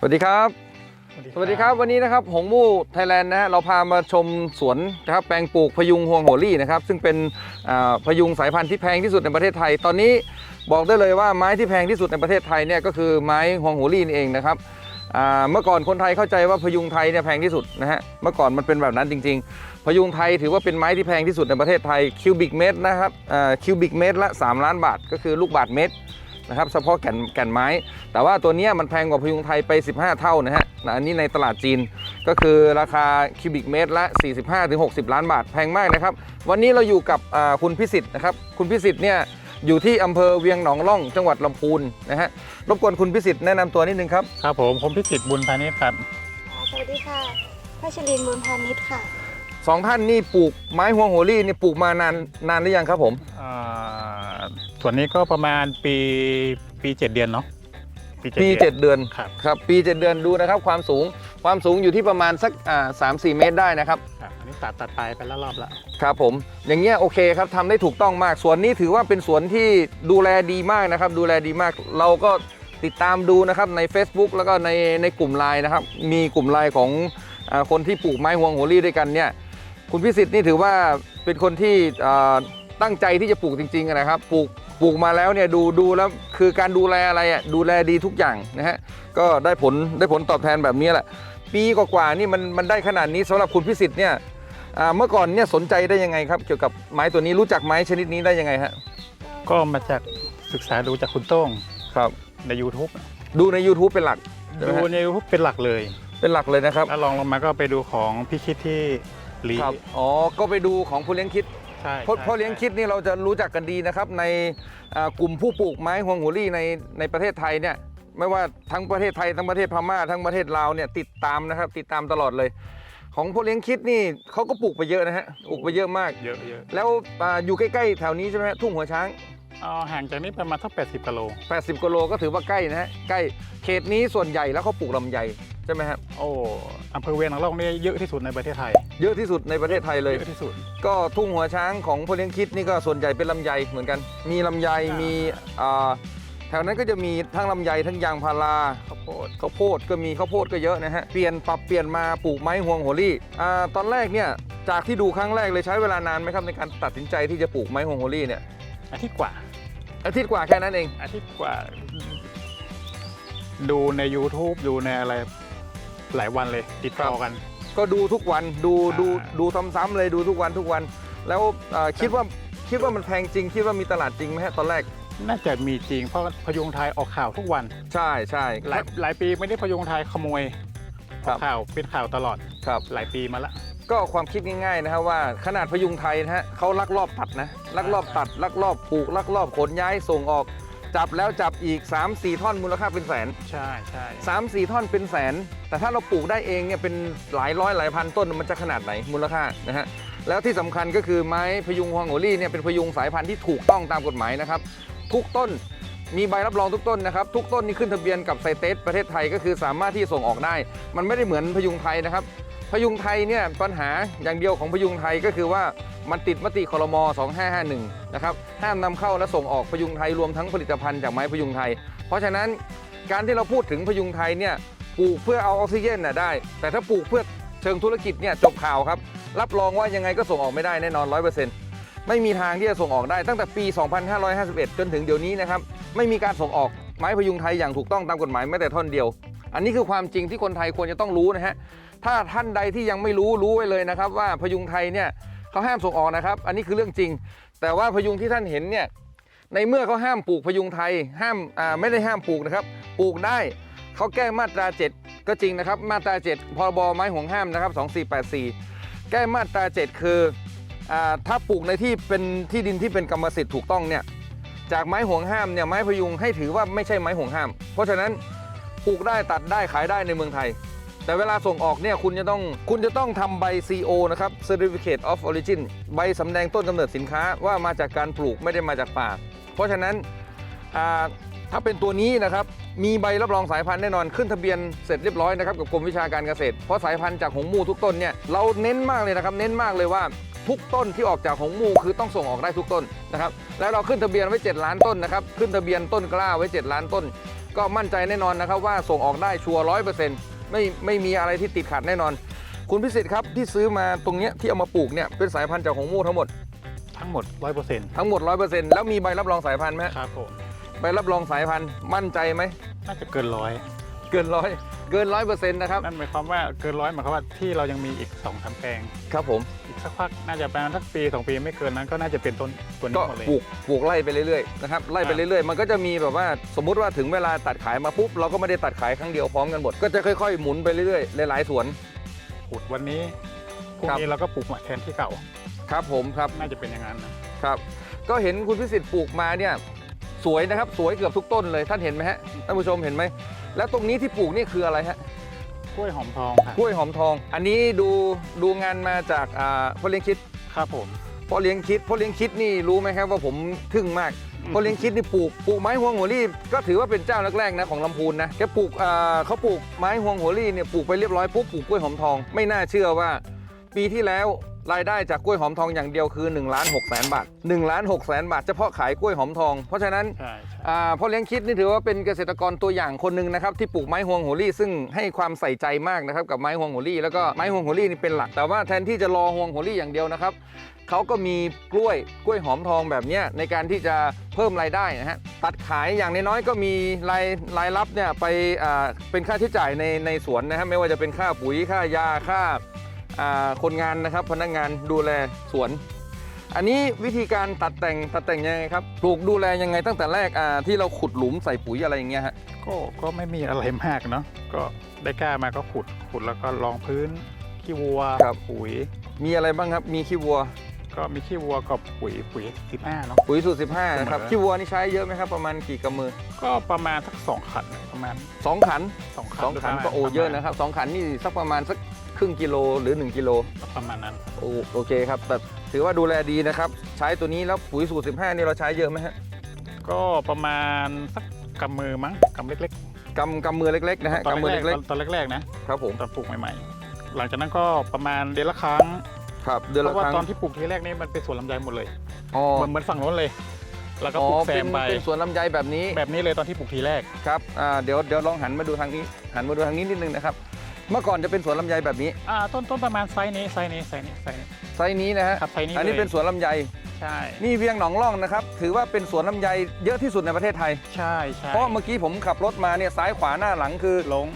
สวัสดีครับ สวัสดีครับวันนี้นะครับหงมู่ไทยแลนด์นะฮะเราพามาชมสวนนะครับแปลงปลูกพยุงฮวงโหรี่นะครับซึ่งเป็นอ่าพยุงสายพันธุ์ที่แพงที่สุดในประเทศไทย ตอนนี้บอกได้เลยว่าไม้ที่แพงที่สุดในประเทศไทยเนี่ยก็คือไม้ฮวงโหรี่นี่เองนะครับอ่าเมื่อก่อนคนไทยเข้าใจว่าพยุงไทยเนี่ยแพงที่สุดนะฮะเมื่อก่อนมันเป็นแบบนั้นจริง ๆ พยุงไทยถือว่าเป็นไม้ที่แพงที่สุดในประเทศไทยคิวบิกเมตรนะครับคิวบิกเมตรละ 3 ล้านบาท ก็คือลูกบาทเมตร นะครับเฉพาะแก่นแก่นไม้ แต่ว่าตัวเนี้ยมันแพงกว่าพยุงไทยไป 15 เท่านะฮะนะอันนี้ในตลาดจีนก็คือราคาคิวบิกเมตรละ 45-60 ล้านบาทแพงมากนะครับ วันนี้เราอยู่กับอ่าคุณพิสิทธิ์นะครับคุณพิสิทธิ์เนี่ยอยู่ที่อำเภอเวียงหนองล่องจังหวัดลำพูนนะฮะรบกวนคุณพิสิทธิ์แนะนำตัวนิดนึงครับครับผมผมพิสิทธิ์บุญพานิชครับค่ะสวัสดีค่ะพัชรินทร์บุญพาณิชย์ค่ะสองท่านนี่ปลูกไม้ฮวงโหรี่นี่ปลูกมานานนานหรือยังครับผมอ่า ส่วนนี้ก็ประมาณปีปีเจ็ดเดือนเนาะจ็ดปีดือน7เดือนครับ ครับ ปี7เดือนดูนะครับ ความสูงความสูงอยู่ที่ประมาณสักอ่าสามสี่เมตรได้นะครับครับอันนี้ตัดตัดไปไปแล้วรอบละครับผมอย่างเงี้ยโอเคครับทำได้ถูกต้องมากสวนนี้ถือว่าเป็นสวนที่ดูแลดีมากนะครับ ดูแลดีมาก เราก็ติดตามดูนะครับใน Facebook แล้วก็ในในกลุ่มไลน์นะครับ มีกลุ่มไลน์ของอาคนที่ปลูกไม้ฮวงโหรี่ด้วยกันเนี่ยคุณพิสิทธิ์นี่ถือว่าเป็นคนที่อ่าตั้งใจที่จะปลูกจริงๆนะครับปลูก ปลูกมาแล้วเนี่ยดูดูแล้วคือการดูแลอะไรอะดูแลดีทุกอย่างนะฮะก็ได้ผลได้ผลตอบแทนแบบนี้แหละ ปีกว่าๆนี่มันมันได้ขนาดนี้สำหรับคุณพิสิทธิ์เนี่ยอ่าเมื่อก่อนเนี่ยสนใจได้ยังไงครับ เกี่ยวกับไม้ตัวนี้รู้จักไม้ชนิดนี้ได้ยังไงฮะก็มาจากศึกษาดูจากคุณโต้งครับใน YouTube ดูใน YouTube เป็นหลักใช่ไหมดูฮะใน YouTube เป็นหลักเลย เป็นหลักเลยนะครับแล้วลองลงมาก็ไปดูของพี่คิดที่ลีครับอ๋อก็ไปดูของผู้เลี้ยงคิด ใช่เพราะใช่เพราะเลี้ยงคิดนี่เราจะรู้จักกันดีนะครับ ในอ่ากลุ่มผู้ปลูกไม้ฮวงหัวรี่ในในประเทศไทยเนี่ยไม่ว่าทั้งประเทศไทยทั้งประเทศพม่าทั้งประเทศลาวเนี่ยติดตามนะครับติดตามตลอดเลย ของผู้เลี้ยงคิดนี่เขาก็ปลูกไปเยอะนะฮะปลูกไปเยอะมาก เยอะเยอะ แล้วอ่าอยู่ใกล้ๆแถวนี้ใช่ไหมฮะทุ่งหัวช้าง เอาห่างจากนี้ประมาณสัก80กิโล 80กิโลก็ถือว่าใกล้นะฮะใกล้เขตนี้ส่วนใหญ่แล้วเขาปลูกลำไยใช่ไหมครับโอ้อำเภอเวียงหนองล่องนี่เยอะที่สุดในประเทศไทย เยอะที่สุดในประเทศไทยเลยเยอะที่สุด ก็ทุ่งหัวช้างของพ่อเลี้ยงคิดนี่ก็ส่วนใหญ่เป็นลำไยเหมือนกัน มีลำไยอ่ามีมีอ่าแถวนั้นก็จะมีทั้งลำไยทั้งยางพาราข้าวโพดข้าวโพดก็มีข้าวโพดก็เยอะนะฮะเปลี่ยนปรับเปลี่ยนมาปลูกไม้ฮวงโหรี่อ่าตอนแรกเนี่ยจากที่ดูครั้งแรกเลยใช้เวลานานไหมครับในการตัดสินใจที่จะปลูกไม้ฮวงโหรี่เนี่ย อาทิตย์กว่า อาทิตย์กว่าแค่นั้นเอง อาทิตย์กว่า ดูใน YouTube ดูในอะไรหลายวันเลย ติดต่อกัน ก็ดูทุกวันดูอ่าดูดูซ้ำๆเลยดูทุกวันทุกวัน แล้วอ่าคิดว่าคิดว่ามันแพงจริง คิดว่ามีตลาดจริงไหมฮะตอนแรก น่าจะมีจริงเพราะพยุงไทยออกข่าวทุกวัน ใช่ใช่หลายหลายปีไม่ได้พยุงไทยขโมยครัอบอกข่าวเป็นข่าวตลอดครับ หลายปีมาละ ก็ความคิดง่ายๆนะครับว่าขนาดพยุงไทยนะฮะเขาลักลอบตัดนะลักลอบตัดลักลอบปลูกลักลอบขนย้ายส่งออก จับแล้วจับอีก 3-4 ท่อนมูลค่าเป็นแสน ใช่ใช่3-4 ท่อนเป็นแสน แต่ถ้าเราปลูกได้เองเนี่ยเป็นหลายร้อยหลายพันต้นมันจะขนาดไหนมูลค่านะฮะแล้วที่สำคัญก็คือไม้พยุงฮวงโหรี่เนี่ยเป็นพยุงสายพันธุ์ที่ถูกต้องตามกฎหมายนะครับทุกต้นมีใบรับรองทุกต้นนะครับ ทุกต้นนี่ขึ้นทะเบียนกับไซเตสประเทศไทยก็คือสามารถที่จะส่งออกได้ มันไม่ได้เหมือนพยุงไทยนะครับ พยุงไทยเนี่ยปัญหาอย่างเดียวของพยุงไทยก็คือว่ามันติดมติคอรมอ2551 นะครับ ห้ามนำเข้าและส่งออกพยุงไทยรวมทั้งผลิตภัณฑ์จากไม้พยุงไทย เพราะฉะนั้นการที่เราพูดถึงพยุงไทยเนี่ยปลูกเพื่อเอาออกซิเจนน่ะได้ แต่ถ้าปลูกเพื่อเชิงธุรกิจเนี่ยจบข่าวครับ รับรองว่ายังไงก็ส่งออกไม่ได้แน่นอน 100%ไม่มีทางที่จะส่งออกได้ตั้งแต่ปี 2551 จนถึงเดี๋ยวนี้นะครับไม่มีการส่งออกไม้พยุงไทยอย่างถูกต้องตามกฎหมายแม้แต่ท่อนเดียว อันนี้คือความจริงที่คนไทยควรจะต้องรู้นะฮะ ถ้าท่านใดที่ยังไม่รู้รู้ไว้เลยนะครับว่าพยุงไทยเนี่ยเขาห้ามส่งออกนะครับ อันนี้คือเรื่องจริง แต่ว่าพยุงที่ท่านเห็นเนี่ยในเมื่อเขาห้ามปลูกพยุงไทย ห้ามอ่าไม่ได้ห้ามปลูกนะครับ ปลูกได้เขาแก้มาตรา 7 ก็จริงนะครับ มาตรา 7พรบไม้ห่วงห้ามนะครับ 2484 แก้มาตรา 7 คืออาถ้าปลูกในที่เป็นที่ดินที่เป็นกรรมสิทธิ์ถูกต้องเนี่ยจากไม้ห่วงห้ามเนี่ยไม้พยุงให้ถือว่าไม่ใช่ไม้ห่วงห้าม เพราะฉะนั้นปลูกได้ตัดได้ขายได้ในเมืองไทย แต่เวลาส่งออกเนี่ยคุณจะต้องคุณจะต้องทำใบ CO นะครับ Certificate of Origin ใบสำแดงต้นกำเนิดสินค้าว่ามาจากการปลูกไม่ได้มาจากป่า เพราะฉะนั้นอ่าถ้าเป็นตัวนี้นะครับ มีใบรับรองสายพันธุ์แน่นอนขึ้นทะเบียนเสร็จเรียบร้อยนะครับกับกรมวิชาการเกษตร เพราะสายพันธุ์จากหงมูทุกต้นเนี่ยเราเน้นมากเลยนะครับ เน้นมากเลยว่าทุกต้นที่ออกจากหงมูคือต้องส่งออกได้ทุกต้นนะครับแล้วเราขึ้นทะเบียนไว้ 7 ล้านต้นนะครับขึ้นทะเบียนต้นกล้าไว้ 7 ล้านต้น ก็มั่นใจแน่นอนนะครับว่าส่งออกได้ชัวร์ร้อยเปอร์เซ็นต์ ไม่ไม่มีอะไรที่ติดขัดแน่นอน คุณพิสิทธิ์ครับที่ซื้อมาตรงเนี้ยที่เอามาปลูกเนี่ยเป็นสายพันธุ์จากหงมู่ทั้งหมดทั้งหมด 100%ทั้งหมดร้อยเปอร์เซ็นต์แล้วมีใบรับรองสายพันธุ์ไหมฮะครับผมใบรับรองสายพันธุ์มั่นใจไหมน่าจะเกินร้อยเกินร้อยเกินร้อยเปอร์เซ็นต์นะครับนั่นหมายความว่าเกินร้อยหมายความว่าที่เรายังมีอีก2องสามแปลงครับผมอีก สักพักน่าจะประมาณสักปีสองปีไม่เกินนั้นก็น่าจะเป็นต้นตัวนี้ก็หมดเลย ปลูกปลูกไล่ไปเรื่อยๆนะครับไล่ไปเรื่อยๆ มันก็จะมีแบบว่าสมมุติว่าถึงเวลาตัดขายมาปุ๊บเราก็ไม่ได้ตัดขายครั้งเดียวพร้อมกันหมดก็จะค่อยๆหมุนไปเรื่อยๆหลายๆสวน ขุดวันนี้พรุ่งครับ นี้เราก็ปลูกใหม่แทนที่เก่า ครับผมครับน่าจะเป็นอย่างนั้นนะครับ ก็เห็นคุณพิสิทธิ์ปลูกมาเนี่ยสวยนะครับสวยเกือบทุกต้นเลยท่านเห็นไหมฮะท่านผู้ชมเห็นไหมแล้วตรงนี้ที่ปลูกนี่คืออะไรฮะ กล้วยหอมทองค่ะกล้วยหอมทอง อันนี้ดูดูงานมาจากอ่าพ่อเลี้ยงคิดครับผม พ่อเลี้ยงคิดพ่อเลี้ยงคิดนี่รู้ไหมครับว่าผมทึ่งมากอืมพ่อเลี้ยงคิดนี่ปลูกปลูกไม้ฮวงหัวรี่ก็ถือว่าเป็นเจ้าแรกๆนะของลำพูนนะแกปลูกอ่าเขาปลูกไม้ฮวงหัวรี่เนี่ยปลูกไปเรียบร้อยปุ๊บปลูกกล้วยหอมทอง ไม่น่าเชื่อว่า ปีที่แล้ว รายได้จากกล้วยหอมทองอย่างเดียวคือ1ล้าน6แสนบาท1ล้าน6แสนบาทเฉพาะขายกล้วยหอมทอง เพราะฉะนั้นใช่ใช่อ่าพ่อเลี้ยงคิดนี่ถือว่าเป็นเกษตรกรตัวอย่างคนหนึ่งนะครับที่ปลูกไม้ฮวงหัวรี่ซึ่งให้ความใส่ใจมากนะครับกับไม้ฮวงหัวรี่แล้วก็ไม้ฮวงหัวรี่นี่เป็นหลัก แต่ว่าแทนที่จะรอฮวงหัวรี่อย่างเดียวนะครับเขาก็มีกล้วยกล้วยหอมทองแบบเนี้ยในการที่จะเพิ่มรายได้นะฮะตัดขายอย่างน้อยๆก็มีรายรายรับเนี่ยไปอ่าเป็นค่าใช้จ่ายในในสวนนะฮะไม่ว่าจะเป็นค่าปุ๋ยค่ายาค่าอ่า คนงานนะครับพนักงานดูแลสวน อันนี้วิธีการตัดแต่งตัดแต่งยังไงครับปลูกดูแลยังไงตั้งแต่แรกอ่าที่เราขุดหลุมใส่ปุ๋ยอะไรอย่างเงี้ยฮะก็ก็ไม่มีอะไรมากเนาะก็ได้กล้ามาก็ขุดขุดแล้วก็รองพื้นขี้วัวปุ๋ย มีอะไรบ้างครับมีขี้วัวก็มีขี้วัวกับปุ๋ยปุ๋ยสิบห้าเนาะปุ๋ยสูตร15นะครับเสมอขี้วัวนี่ใช้เยอะไหมครับประมาณกี่กำมือ ก็ประมาณสักสองขันประมาณสองขันสองขันสองขันหรืก็โอปรมาณเยอะนะครับสองขันนี่สักประมาณสัก ครึ่งกิโลหรือ 1 กิโล ประมาณนั้น โอโอเคครับแต่ถือว่าดูแลดีนะครับ ใช้ตัวนี้แล้วปุ๋ยสูตร 15 นี่เราใช้เยอะไหมฮะก็ประมาณสักกำมือมั้งกำเล็กกำกำมือเล็กๆนะฮะๆตอนกำมือแรกเล็กๆตอนแรกๆนะครับผมตอนปลูกใหม่ๆ หลังจากนั้นก็ประมาณเดือนละครั้งครับเดือนเพละราะว่าครั้งตอนที่ปลูกทีแรกนี่มันเป็นสวนลำไยหมดเลยอ๋อเหมือนเหมือนฝั่งโน้นเลย แล้วก็อ๋อปลูกแซเป็นมไปเป็นสวนลำไยแบบนี้ แบบนี้เลยตอนที่ปลูกทีแรก ครับอ่าเดี๋ยวเดี๋ยวลองหันมาดูทางนี้ หันมาดูทางนี้นิดนึงนะครับ เมื่อก่อนจะเป็นสวนลำไยแบบนี้ อ่าต้นต้นประมาณไซส์นี้ไซส์นี้ไซส์นี้ไซส์นี้ ไซส์นี้นะฮะครับไซส์นี้อันนี้ลย เป็นสวนลำไย ใช่นี่เวียงหนองล่องนะครับ ถือว่าเป็นสวนลำไยเยอะที่สุดในประเทศไทย ใช่ใช่เพราะเมื่อกี้ผมขับรถมาเนี่ยซ้ายขวาหน้าหลังคือลง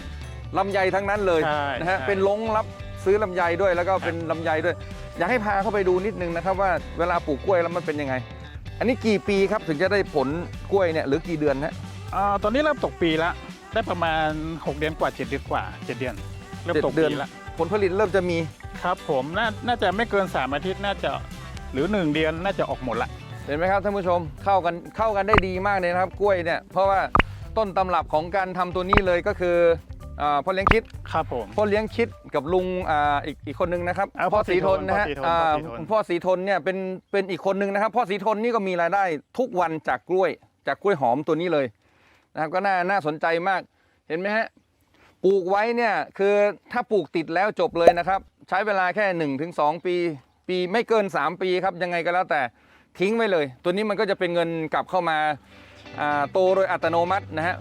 ลำไยทั้งนั้นเลยใช่นะฮะ ใช่ เป็นลงรับซื้อลำไยด้วยแล้วก็เป็นลำไยด้วย อยากให้พาเข้าไปดูนิดนึงนะครับว่าเวลาปลูกกล้วยแล้วมันเป็นยังไง อันนี้กี่ปีครับถึงจะได้ผลกล้วยเนี่ยหรือกี่เดือนฮะอ่าตอนนี้เริ่มตกปีละได้ประมาณ 6 เดือนกว่า 7 เดือนกว่า 7 เดือน เริ่มตกเจ็ดเดือนปีละผลผลิตเริ่มจะมีครับผมน่าน่าจะไม่เกิน 3 อาทิตย์น่าจะหรือ 1 เดือนน่าจะออกหมดละ เห็นไหมครับท่านผู้ชมเข้ากันเข้ากันได้ดีมากเลยนะครับ กล้วยเนี่ยเพราะว่าต้นตำรับของการทำตัวนี้เลยก็คืออ่าพ่อเลี้ยงคิดครับผม พ่อเลี้ยงคิดกับลุงอ่าอีกอีกคนนึงนะครับอ่าพ่อศรีทนนะฮะพ่อศรีทนอ่าพ่อศรีทน คุณพ่อศรีทนเนี่ยเป็นเป็นอีกคนนึงนะครับพ่อศรีทนนี่ก็มีรายได้ทุกวันจากกล้วย จากกล้วยหอมตัวนี้เลยนะครับก็น่าน่าสนใจมากเห็นไหมฮะ ปลูกไว้เนี่ยคือถ้าปลูกติดแล้วจบเลยนะครับ ใช้เวลาแค่1นถึงสปี ปีไม่เกิน 3 ปีครับยังไงก็แล้วแต่ทิ้งไว้เลย ตัวนี้มันก็จะเป็นเงินกลับเข้ามาโตโดยอัตโนมัตินะฮะ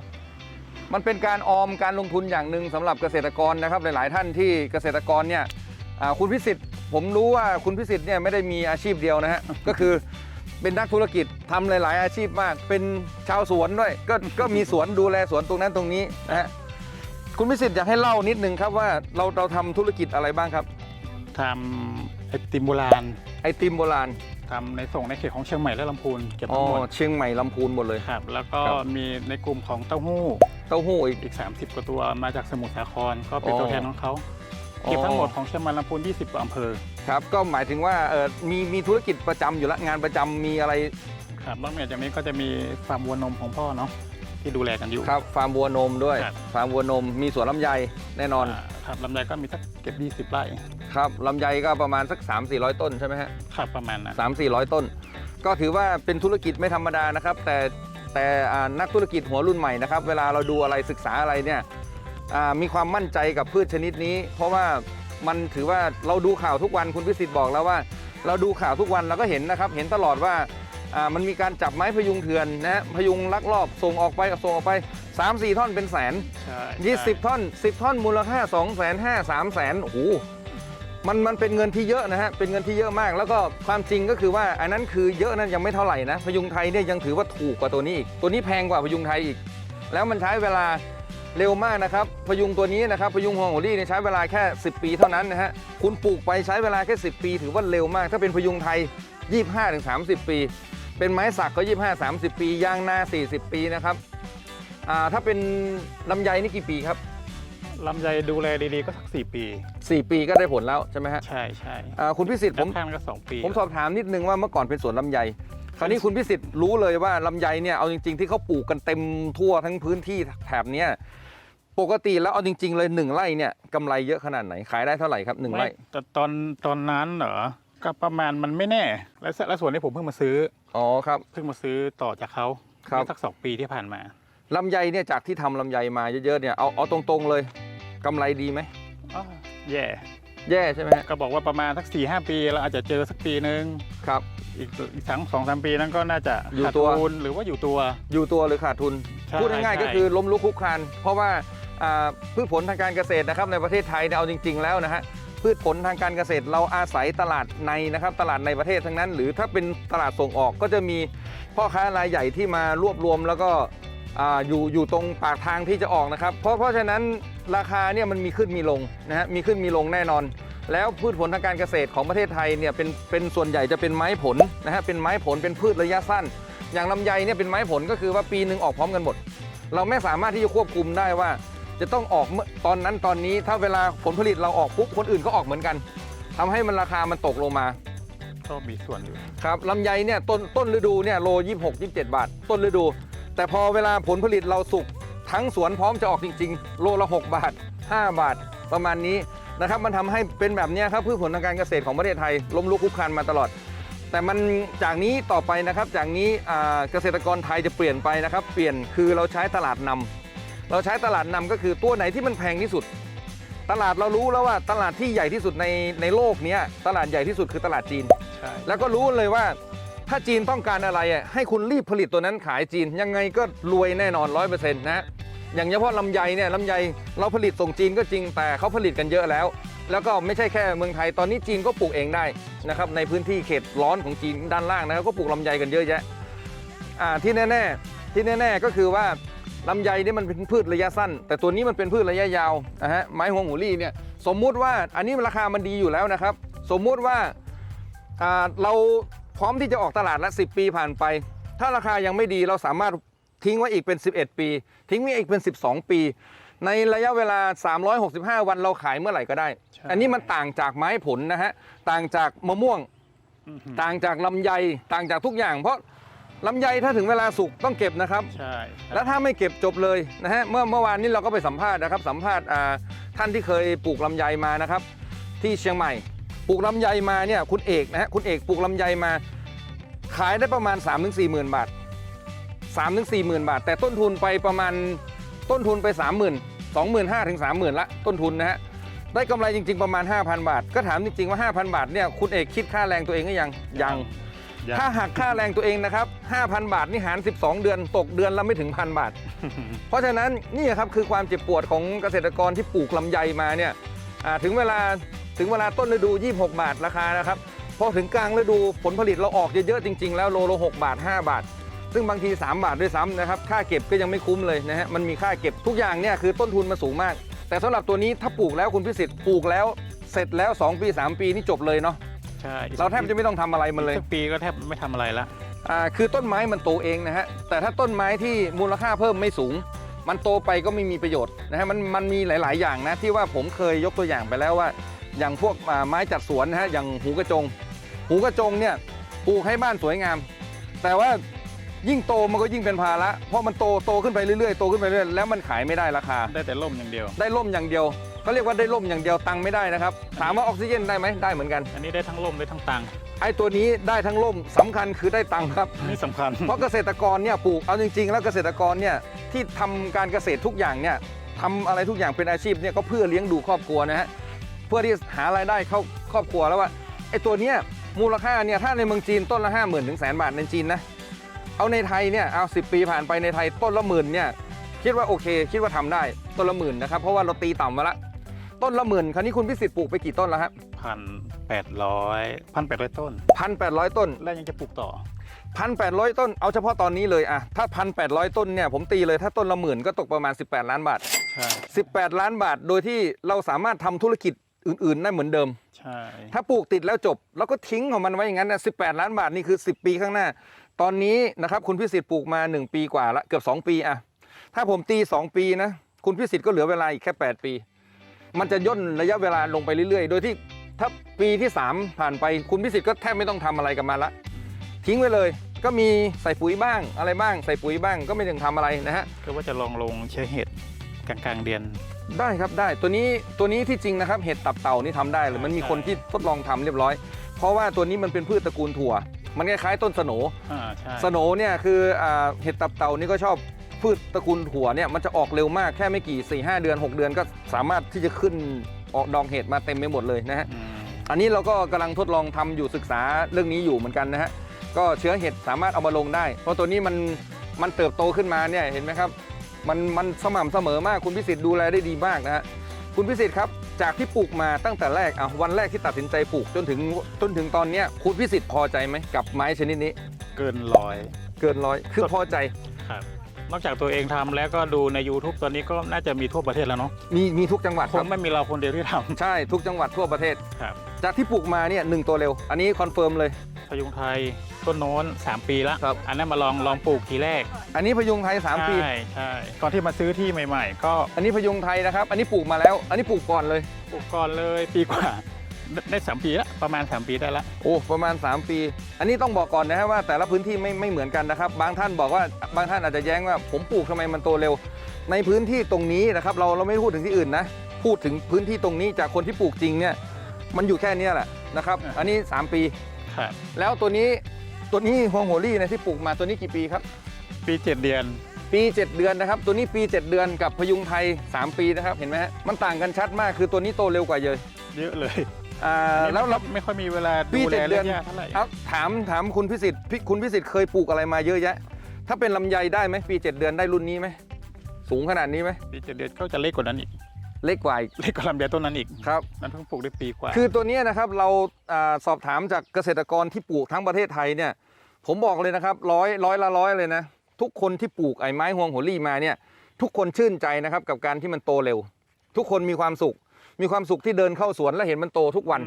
มันเป็นการออมการลงทุนอย่างหนึ่งสำหรับเกษตรกรนะครับหลาย ๆ ท่านที่เกษตรกรเนี่ยคุณพิสิทธิ์ ผมรู้ว่าคุณพิสิทธิ์เนี่ยไม่ได้มีอาชีพเดียวนะฮะก็คือเป็นนักธุรกิจทำหลาย ๆ อาชีพมาก เป็นชาวสวนด้วย ก็ก็มีสวนดูแลสวนตรงนั้นตรงนี้นะฮะ คุณพิสิทธิ์อยากให้เล่านิดนึงครับว่าเราเราทำธุรกิจอะไรบ้างครับ ทำไอติมโบราณไอติมโบราณทำในส่งในเขตของเชียงใหม่และลำพูนเก็บอ๋อทั้งหมดเชียงใหม่ลำพูนหมดเลย ครับ แล้วก็ครับ มีในกลุ่มของเต้าหู้เต้าหู้อีก อีก 30 กว่าตัวมาจากสมุทรสาคร ก็เป็นอ๋อ ตัวแทนของเขาเก็บทั้งหมดของเชียงใหม่ลำพูน 20กว่าอำเภอครับ ก็หมายถึงว่าเออมีมีธุรกิจประจำอยู่ละงานประจำมีอะไร ครับนอกจากนี้ก็จะมีฟาร์มวัวนมของพ่อเนาะ ที่ดูแลกันอยู่ ครับฟาร์มวัวนมด้วย ครับ ฟาร์มวัวนมมีสวนลำไยแน่นอนาครับลำไยก็มีสักเก็บ20ไร่ครับลำไยก็ประมาณสัก 3 4 0 0 ต้นใช่ไหมฮะครับประมาณนั้น สามสี่ร้อยต้น ก็ถือว่าเป็นธุรกิจไม่ธรรมดานะครับ แต่แต่อ่านักธุรกิจหัวรุ่นใหม่นะครับ เวลาเราดูอะไรศึกษาอะไรเนี่ยอ่ามีความมั่นใจกับพืชชนิดนี้ เพราะว่ามันถือว่าเราดูข่าวทุกวันคุณพิสิทธิ์บอกแล้วว่า เราดูข่าวทุกวันเราก็เห็นนะครับ เห็นตลอดว่าอ่า มันมีการจับไม้พยุงเถื่อนนะฮะพยุงลักลอบส่งออกไปส่งออกไป 3 4 ท่อนเป็นแสนใช่ยี่สิบท่อน 10 ท่อนมูลค่า 2 5 0 0 0 0 3แสนโอ้โหมันมันเป็นเงินที่เยอะนะฮะเป็นเงินที่เยอะมาก แล้วก็ความจริงก็คือว่าอันนั้นคือเยอะนั้นยังไม่เท่าไหร่นะพยุงไทยเนี่ยยังถือว่าถูกกว่าตัวนี้อีกตัวนี้แพงกว่าพยุงไทยอีก แล้วมันใช้เวลาเร็วมากนะครับพยุงตัวนี้นะครับพยุงฮวงโอลี่เนี่ยใช้เวลาแค่ 10 ปีเท่านั้นนะฮะคุณปลูกไปใช้เวลาแค่ 10 ปี ถือว่าเร็วมาก ถ้าเป็นพยุงไทย 25-30 ปี เป็นไม้สักก็25-30ปียางนา40ปีนะครับอ่าถ้าเป็นลำไยนี่กี่ปีครับลำไยดูแลดีๆก็สักสี่ปี4ปีก็ได้ผลแล้วใช่ไหมฮะใช่ใช่อ่าคุณพิสิทธิ์ผผมมข้างก็สองปี ผมสอบถามนิดนึงว่าเมื่อก่อนเป็นสวนลำไยคราวนี้คุณพิสิทธิ์รู้เลยว่าลำไยเนี่ยเอาจริง ๆ ที่เขาปลูกกันเต็มทั่วทั้งพื้นที่แถบเนี้ยปกติแล้วเอาจริง ๆ เลยหนึ่งไร่เนี่ยกำไรเยอะขนาดไหนขายได้เท่าไหร่ครับหนึ่งไร่ไม่แต่ตอนตอนนั้นเหรอก็ประมาณมันไม่แน่ แล้วแล้วส่วนนี้ผมเพิ่งมาซื้อ อ๋อครับ เพิ่งมาซื้อต่อจากเขาครับสักสองปีที่ผ่านมา ลำไยเนี่ยจากที่ทำลำไยมาเยอะๆเนี่ยเอาเอาตรงๆเลยกำไรดีไหมอ้อแย่ แย่ใช่ไหมฮะก็บอกว่าประมาณสักสี่ห้าปีเราอาจจะเจอสักปีหนึ่งครับ อีกอีกสังสองสามปีนั้นก็น่าจะอยู่ขาดตัว ทุนหรือว่าอยู่ตัว อยู่ตัวหรือขาดทุน ใช่พูดง่ายๆใช่ก็คือล้มลุกคลุกคลานเพราะว่าอ่าพืชผลทางการเกษตรนะครับในประเทศไทยเนี่ยเอาจริง ๆ แล้วนะฮะ พืชผลทางการเกษตรเราอาศัยตลาดในนะครับตลาดในประเทศทั้งนั้น หรือถ้าเป็นตลาดส่งออกก็จะมีพ่อค้ารายใหญ่ที่มารวบรวมแล้วก็ออยู่อยู่ตรงปากทางที่จะออกนะครับเพราะเพราะฉะนั้นราคาเนี่ยมันมีขึ้นมีลงนะฮะมีขึ้นมีลงแน่นอน แล้วพืชผลทางการเกษตรของประเทศไทยเนี่ยเป็นเป็นส่วนใหญ่จะเป็นไม้ผลนะฮะเป็นไม้ผลเป็นพืชระยะสั้น อย่างลำไยเนี่ยเป็นไม้ผลก็คือว่าปีหนึ่งออกพร้อมกันหมด เราไม่สามารถที่จะควบคุมได้ว่า จะต้องออกเมื่อตอนนั้นตอนนี้ถ้าเวลาผลผลิตเราออกปุ๊บคนอื่นก็ออกเหมือนกันทำให้มันราคามันตกลงมาก็มีส่วนอยู่ ครับลำไยเนี่ยต้นต้นฤดูเนี่ยโล26 27 บาท ต้นฤดู แต่พอเวลาผลผลิตเราสุกทั้งสวนพร้อมจะออกจริง ๆ โลละ 6 บาท 5 บาทประมาณนี้นะครับมันทำให้เป็นแบบเนี้ยครับพืชผลทางการเกษตรของประเทศไทยล้มลุกคลุกคลานมาตลอด แต่มันจากนี้ต่อไปนะครับจากนี้อ่าเกษตรกรไทยจะเปลี่ยนไปนะครับ เปลี่ยนคือเราใช้ตลาดนำ เราใช้ตลาดนำก็คือตัวไหนที่มันแพงที่สุด ตลาดเรารู้แล้วว่าตลาดที่ใหญ่ที่สุดในในโลกเนี้ยตลาดใหญ่ที่สุดคือตลาดจีนใช่แล้วก็รู้เลยว่าถ้าจีนต้องการอะไรอะให้คุณรีบผลิตตัวนั้นขายจีน ยังไงก็รวยแน่นอนร้อยเปอร์เซ็นต์นะฮะอย่างเฉพาะลำไยเนี่ยลำไยเราผลิตส่งจีนก็จริงแต่เขาผลิตกันเยอะแล้ว แล้วก็ไม่ใช่แค่เมืองไทยตอนนี้จีนก็ปลูกเองได้นะครับในพื้นที่เขตร้อนของจีนด้านล่างนะครับก็ปลูกลำไยกันเยอะแยะอ่าที่แน่ๆที่แน่ ๆก็คือว่า ลำไยนี่มันเป็นพืชระยะสั้น แต่ตัวนี้มันเป็นพืชระยะยาวนะฮะไม้ฮวงหูรี่เนี่ยสมมุติว่าอันนี้ราคามันดีอยู่แล้วนะครับ สมมุติว่าอ่าเราพร้อมที่จะออกตลาดละ 10 ปีผ่านไป ถ้าราคายังไม่ดีเราสามารถทิ้งไว้อีกเป็น 11 ปี ทิ้งไว้อีกเป็น 12 ปี ในระยะเวลา 365 วันเราขายเมื่อไหร่ก็ได้ใช่อันนี้มันต่างจากไม้ผลนะฮะต่างจากมะม่วงอือหือต่างจากลำไยต่างจากทุกอย่าง เพราะ ลำไยถ้าถึงเวลาสุกต้องเก็บนะครับ ใช่แล้วถ้าไม่เก็บจบเลยนะฮะเมื่อเมื่อวานนี้เราก็ไปสัมภาษณ์นะครับสัมภาษณ์อ่าท่านที่เคยปลูกลำไยมานะครับ ที่เชียงใหม่ ปลูกลำไยมาเนี่ยคุณเอกนะฮะคุณเอกปลูกลำไยมา ขายได้ประมาณ 3 4 0 0 0 0 บาท 3 4 0 0 0 0 บาท แต่ต้นทุนไปประมาณต้นทุนไป 3 0 0 0 0 25,000ถึง30,000ละต้นทุนนะฮะได้กำไรจริง ๆ ประมาณ 5,000 บาท ก็ถามจริง ๆ ว่า 5,000 บาทเนี่ยคุณเอกคิดค่าแรงตัวเองก็ยังยัง ยัง ถ้าหักค่าแรงตัวเองนะครับ 5,000 บาท นี่หาร 12 เดือน ตกเดือนละไม่ถึงพันบาท เพราะฉะนั้นนี่ครับคือความเจ็บปวดของเกษตรกรที่ปลูกลำไยมาเนี่ยอ่าถึงเวลาถึงเวลาต้นฤดู 26 บาทราคานะครับ พอถึงกลางฤดูผลผลิตเราออกเยอะๆจริง ๆ แล้วโลละ6บาท 5 บาท ซึ่งบางที 3 บาทด้วยซ้ำนะครับ ค่าเก็บก็ยังไม่คุ้มเลยนะฮะมันมีค่าเก็บทุกอย่างเนี่ยคือต้นทุนมันสูงมาก แต่สำหรับตัวนี้ถ้าปลูกแล้วคุณพิสิทธิ์ปลูกแล้ว เสร็จแล้ว 2 ปี 3 ปีนี่จบเลยเนาะ ใช่อีกเราแทบจะไม่ต้องทำอะไรมันเลย สักปีก็แทบไม่ทำอะไรละ อ่าคือต้นไม้มันโตเองนะฮะแต่ถ้าต้นไม้ที่มูลค่าเพิ่มไม่สูง มันโตไปก็ไม่มีประโยชน์นะฮะมันมันมีหลาย ๆ อย่างนะที่ว่าผมเคยยกตัวอย่างไปแล้วว่า อย่างพวกอ่าไม้จัดสวนนะฮะอย่างหูกระจง หูกระจงเนี่ยปลูกให้บ้านสวยงาม แต่ว่ายิ่งโตมันก็ยิ่งเป็นภาระเพราะมันโตโตขึ้นไปเรื่อยๆโตขึ้นไปเรื่อยแล้วมันขายไม่ได้ราคา ได้แต่ล่มอย่างเดียว ได้ร่มอย่างเดียว เขาเรียกว่าได้ร่มอย่างเดียวตังค์ไม่ได้นะครับ ถามว่าออกซิเจนได้ไหมได้เหมือนกัน อันนี้ได้ทั้งล่มได้ทั้งตังค์ไอ้ตัวนี้ได้ทั้งร่มสำคัญคือได้ตังค์ครับ นี่สำคัญ เพราะเกษตรกรเนี่ยปลูกเอาจริง ๆ แล้วเกษตรกรเนี่ยที่ทำการเกษตรทุกอย่างเนี่ยทำอะไรทุกอย่างเป็นอาชีพเนี่ยก็เพื่อเลี้ยงดูครอบครัวนะฮะเพื่อที่หารายได้เข้าครอบครัวแล้วว่าไอ้ตัวเนี้ยมูลค่าเนี่ยถ้าในเมืองจีนต้นละห้าหมื่นถึงแสนบาทในจีนนะเอาในไทยเนี่ยเอาสิปีผ่านไปในไทยต้นละหมื่นเนี่ยคิดว่าโอเค คิดว่าทำได้ต้นละหมื่นนะครับเพราะว่าเราตีต่ำมาละ ต้นละหมื่นคราวนี้คุณพิสิทธิ์ปลูกไปกี่ต้นแล้วครับพันแปดร้อยพันแปดร้อยต้น พันแปดร้อยต้นแล้วยังจะปลูกต่อพันแปดร้อยต้นเอาเฉพาะตอนนี้เลยอะถ้าพันแปดร้อยต้นเนี่ยผมตีเลยถ้าต้นละหมื่นก็ตกประมาณ 18 ล้านบาท ใช่18 ล้านบาท โดยที่เราสามารถทำธุรกิจอื่นๆได้เหมือนเดิม ใช่ถ้าปลูกติดแล้วจบ แล้วก็ทิ้งของมันไว้อย่างนั้นนะ18 ล้านบาทนี่คือ 10 ปีข้างหน้า ตอนนี้นะครับคุณพิสิทธิ์ปลูกมา 1 ปีกว่าละเกือบ 2 ปีอะถ้าผมตี 2 ปีนะคุณพิสิทธิ์ก็เหลือเวลาอีกแค่ 8 ปี มันจะย่นระยะเวลาลงไปเรื่อยๆ โดยที่ถ้าปีที่ 3 ผ่านไปคุณพิสิทธิ์ก็แทบไม่ต้องทำอะไรกับมันละ ทิ้งไว้เลยก็มีใส่ปุ๋ยบ้างอะไรบ้างใส่ปุ๋ยบ้างก็ไม่ถึงทำอะไรนะฮะก็ว่าจะลองลงเชื้อเห็ดกลางกลางๆเดือนได้ครับได้ตัวนี้ตัวนี้ที่จริงนะครับเห็ดตับเต่านี่ทำได้เลยมันมีใช่คนที่ทดลองทำเรียบร้อย เพราะว่าตัวนี้มันเป็นพืชตระกูลถั่ว มันคล้ายๆต้นสโหนอ่าใช่สโหนเนี่ยคืออ่าเห็ดตับเต่านี่ก็ชอบ พืชตระกูลถั่วเนี่ยมันจะออกเร็วมากแค่ไม่กี่4ี่หเดือน 6 เดือนก็สามารถที่จะขึ้นออกดอกเห็ดมาเต็มไปหมดเลยนะฮะอืมอันนี้เราก็กำลังทดลองทำอยู่ศึกษาเรื่องนี้อยู่เหมือนกันนะฮะก็เชื้อเห็ดสามารถเอามาลงได้ เพราะตัวนี้มันมันเติบโตขึ้นมาเนี่ยเห็นไหมครับมันมันสม่ำเสมอมากคุณพิสิทธิ์ดูแลได้ดีมากนะฮะคุณพิสิทธิ์ครับจากที่ปลูกมาตั้งแต่แรกอะวันแรกที่ตัดสินใจปลูกจนถึงจนถึงตอนเนี้ยคุณพิสิทธิ์พอใจไหมกับไม้ชนิดนี้ เกินร้อย เกินร้อยคือพอใจครับ นอกจากตัวเองทำแล้วก็ดูใน YouTube ตอนนี้ก็น่าจะมีทั่วประเทศแล้วเนาะมีมีทุกจังหวัดคครังบไม่มีเราคนเดียวที่ทใช่ทุกจังหวัดทั่วประเทศำครับจากที่ปลูกมาเนี่ยหนึ่งตัวเร็ว อันนี้คอนเฟิร์มเลย พยุงไทยต้นโน้น 3 ปีแล้วครับ อันนั้นมาลองลองปลูกทีแรกอันนี้พยุงไทยสามปี ใช่ใช่ก่อนที่มาซื้อที่ใหม่ ๆ ก็อันนี้พยุงไทยนะครับ อันนี้ปลูกมาแล้ว อันนี้ปลูกก่อนเลย ปลูกก่อนเลยปีกว่า ได้ได้สามปีแล้วประมาณ3ปีได้ละโอ้ประมาณ 3 ปี อันนี้ต้องบอกก่อนนะฮะว่าแต่ละพื้นที่ไม่ไม่เหมือนกันนะครับ บางท่านบอกว่าบางท่านอาจจะแย้งว่าผมปลูกทำไมมันโตเร็ว ในพื้นที่ตรงนี้นะครับเราเราไม่พูดถึงที่อื่นนะพูดถึงพื้นที่ตรงนี้จากคนที่ปลูกจริงเนี่ยมันอยู่แค่เนี้ยแหละนะครับ อันนี้ 3 ปี ครับ แล้วตัวนี้ตัวนี้ฮวงโหรี่นะที่ปลูกมาตัวนี้กี่ปีครับ ปี7เดือนปี 7 เดือนนะครับ ตัวนี้ปี 7 เดือนกับพยุงไทย 3 ปีนะครับ เห็นไหมฮะมันต่างกันชัดมากคือตัวนี้โตเร็วกว่าเยอะ เยอะเลย อ่าอันนี้แล้วเราไม่ค่อยมีเวลาปีดูแลเจ็ดเดืเรื่ออนงยากเท่าไหร่เอาถามถามคุณพิสิทธิ์พี่คุณพิสิทธิ์เคยปลูกอะไรมาเยอะแยะ ถ้าเป็นลำไยได้ไหมปี7เดือนได้รุ่นนี้ไหมสูงขนาดนี้ไหมปีเจ็ดเดือนก็จะเล็กกว่านั้นอีกเล็กกว่าอีกเล็กกว่าลำไยต้นนั้นอีกครับ นั้นเพิ่งปลูกได้ปีกว่าคือตัวเนี้ยนะครับเราอาสอบถามจากเกษตรกรที่ปลูกทั้งประเทศไทยเนี่ยผมบอกเลยนะครับร้อยร้อยละร้อยเลยนะ ทุกคนที่ปลูกไอ้ไม้ฮวงโหรี่มาเนี่ยทุกคนชื่นใจนะครับกับการที่มันโตเร็ว ทุกคนมีความสุข มีความสุขที่เดินเข้าสวนแล้วเห็นมันโตทุกวัน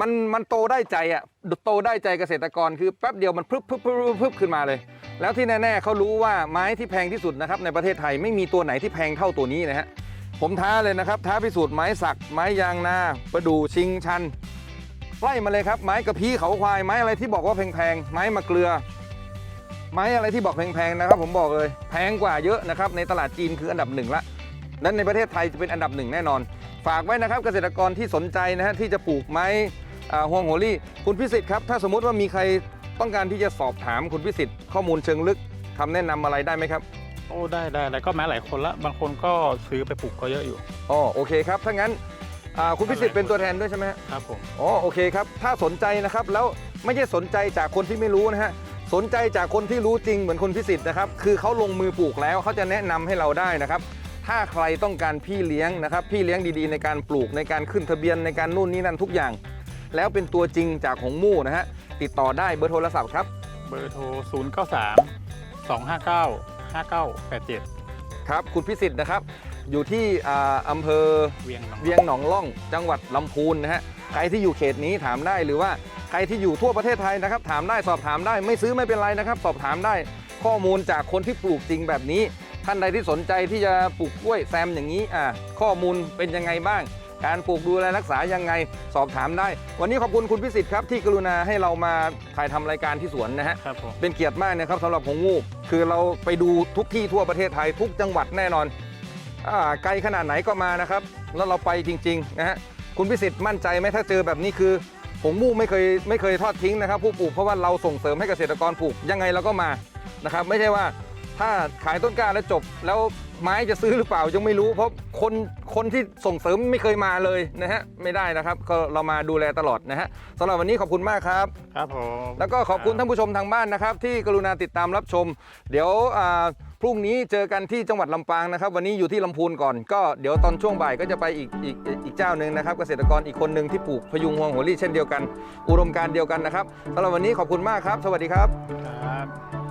มันมันโตได้ใจอะโตได้ใจเกษตรกรคือแป๊บเดียวมันพรึบพรึบพรึบพรึบพรึบขึ้นมาเลย แล้วที่แน่ๆเขารู้ว่าไม้ที่แพงที่สุดนะครับในประเทศไทยไม่มีตัวไหนที่แพงเท่าตัวนี้นะฮะผมท้าเลยนะครับ ท้าพิสูจน์ไม้สัก ไม้ยางนาประดู่ชิงชันไล่มาเลยครับ ไม้กระพี้เขาควายไม้อะไรที่บอกว่าแพงๆไม้มะเกลือ ไม้อะไรที่บอกแพงๆนะครับ ผมบอกเลย แพงกว่าเยอะนะครับในตลาดจีนคืออันดับหนึ่งละและในประเทศไทยจะเป็นอันดับหนึ่งแน่นอน ฝากไว้นะครับเกษตรกรที่สนใจนะฮะที่จะปลูกไม้อ่าฮวงโหรี่คุณพิสิทธิ์ครับถ้าสมมุติว่ามีใครต้องการที่จะสอบถามคุณพิสิทธิ์ข้อมูลเชิงลึกคำแนะนำอะไรได้ไหมครับโอ้ได้ได้แล้วก็มาหลายคนละบางคนก็ซื้อไปปลูกก็เยอะอยู่อ๋อโอเคครับถ้างั้นอ่าคุณพิสิทธิ์เป็นตัวแทนด้วยใช่ไหมฮะครับผมอ๋อโอเคครับถ้าสนใจนะครับแล้วไม่ใช่สนใจจากคนที่ไม่รู้นะฮะสนใจจากคนที่รู้จริงเหมือนคุณพิสิทธิ์นะครับคือเขาลงมือปลูกแล้วเขาจะแนะนำให้เราได้นะครับ ถ้าใครต้องการพี่เลี้ยงนะครับ พี่เลี้ยงดีๆ ในการปลูกในการขึ้นทะเบียนในการนู่นนี่นั่นทุกอย่าง แล้วเป็นตัวจริงจากหงมู่นะฮะติดต่อได้เบอร์โทรศัพท์ครับ เบอร์โทร 0 9 3 2 5 9 5 9 8 7 ครับ คุณพิสิทธิ์นะครับ อยู่ที่อ่าอำเภอ เวียงหนองเวียงหนองล่องจังหวัดลำพูนนะฮะใครที่อยู่เขตนี้ถามได้หรือว่าใครที่อยู่ทั่วประเทศไทยนะครับ ถามได้สอบถามได้ไม่ซื้อไม่เป็นไรนะครับ สอบถามได้ข้อมูลจากคนที่ปลูกจริงแบบนี้ ท่านใดที่สนใจที่จะปลูกกล้วยแซมอย่างนี้อ่าข้อมูลเป็นยังไงบ้าง การปลูกดูแลรักษายังไงสอบถามได้ วันนี้ขอบคุณคุณพิสิทธิ์ครับที่กรุณาให้เรามาถ่ายทำรายการที่สวนนะฮะ ครับผมเป็นเกียรติมากนะครับสำหรับหงงู คือเราไปดูทุกที่ทั่วประเทศไทยทุกจังหวัดแน่นอนอาไกลขนาดไหนก็มานะครับ แล้วเราไปจริงๆนะฮะคุณพิสิทธิ์มั่นใจไหมถ้าเจอแบบนี้คือหงมูไม่เคยไม่เคยทอดทิ้งนะครับ ผู้ปลูกเพราะว่าเราส่งเสริมให้เกษตรกรปลูกยังไงเราก็มานะครับ ไม่ใช่ว่า ถ้าขายต้นกล้าแล้วจบ แล้วไม้จะซื้อหรือเปล่ายังไม่รู้ เพราะคนคนที่ส่งเสริมไม่เคยมาเลยนะฮะไม่ได้นะครับก็เรามาดูแลตลอดนะฮะสำหรับวันนี้ขอบคุณมากครับ ครับผมแล้วก็ขอบคุณท่านผู้ชมทางบ้านนะครับ ที่กรุณาติดตามรับชม เดี๋ยวอ่าพรุ่งนี้เจอกันที่จังหวัดลำปางนะครับ วันนี้อยู่ที่ลำพูนก่อนก็เดี๋ยวตอนช่วงบ่ายก็จะไปอีกอีกอีกอีกเจ้าหนึ่งนะครับ เกษตรกรอีกคนหนึ่งที่ปลูกพยุงฮวงหัวลี่เช่นเดียวกัน อุดมการณ์เดียวกันนะครับสำหรับวันนี้ขอบคุณมากครับ สวัสดีครับ ครับ